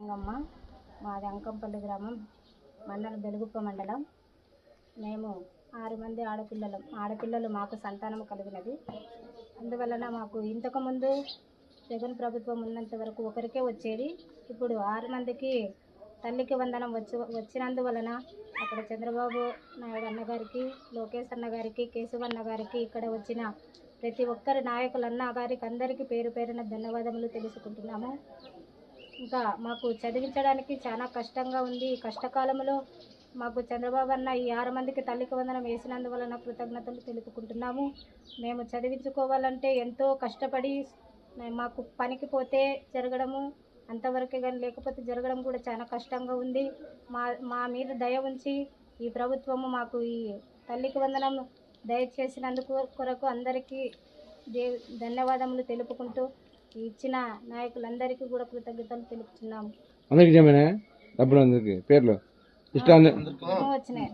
అమ్మ మాది అంకంపల్లి గ్రామం మండలం బెలుగుప్ప మండలం. మేము ఆరు మంది ఆడపిల్లలు. ఆడపిల్లలు మాకు సంతానం కలిగినది. అందువలన మాకు ఇంతకుముందు జగన్ ప్రభుత్వం ఉన్నంత వరకు ఒకరికే వచ్చేది. ఇప్పుడు ఆరు మందికి తల్లికి వందనం వచ్చి వచ్చినందువలన అక్కడ చంద్రబాబు నాయుడు అన్నగారికి లోకేష్ అన్నగారికి కేశవన్న గారికి ఇక్కడ వచ్చిన ప్రతి ఒక్కరి నాయకులన్న గారికి అందరికీ పేరు పేరున ధన్యవాదములు తెలుసుకుంటున్నాము. ఇంకా మాకు చదివించడానికి చాలా కష్టంగా ఉంది. ఈ కష్టకాలంలో మాకు చంద్రబాబు అన్న ఈ ఆరు మందికి తల్లికి వందనం వేసినందువలన కృతజ్ఞతలు తెలుపుకుంటున్నాము. మేము చదివించుకోవాలంటే ఎంతో కష్టపడి మాకు పనికి పోతే జరగడము అంతవరకే కానీ లేకపోతే జరగడం కూడా చాలా కష్టంగా ఉంది. మా మా మీద దయ ఉంచి ఈ ప్రభుత్వము మాకు ఈ తల్లికి వందనం దయచేసినందుకు కొరకు అందరికీ దే ధన్యవాదములు తెలుపుకుంటూ ఇచ్చిన నాయకులందరికీ కూడా కృతజ్ఞతలు తెలుపుతున్నాము. అందరికి జమేనా? డబ్బులు అందరికి. పేర్లు? ఇష్టం వచ్చినాయి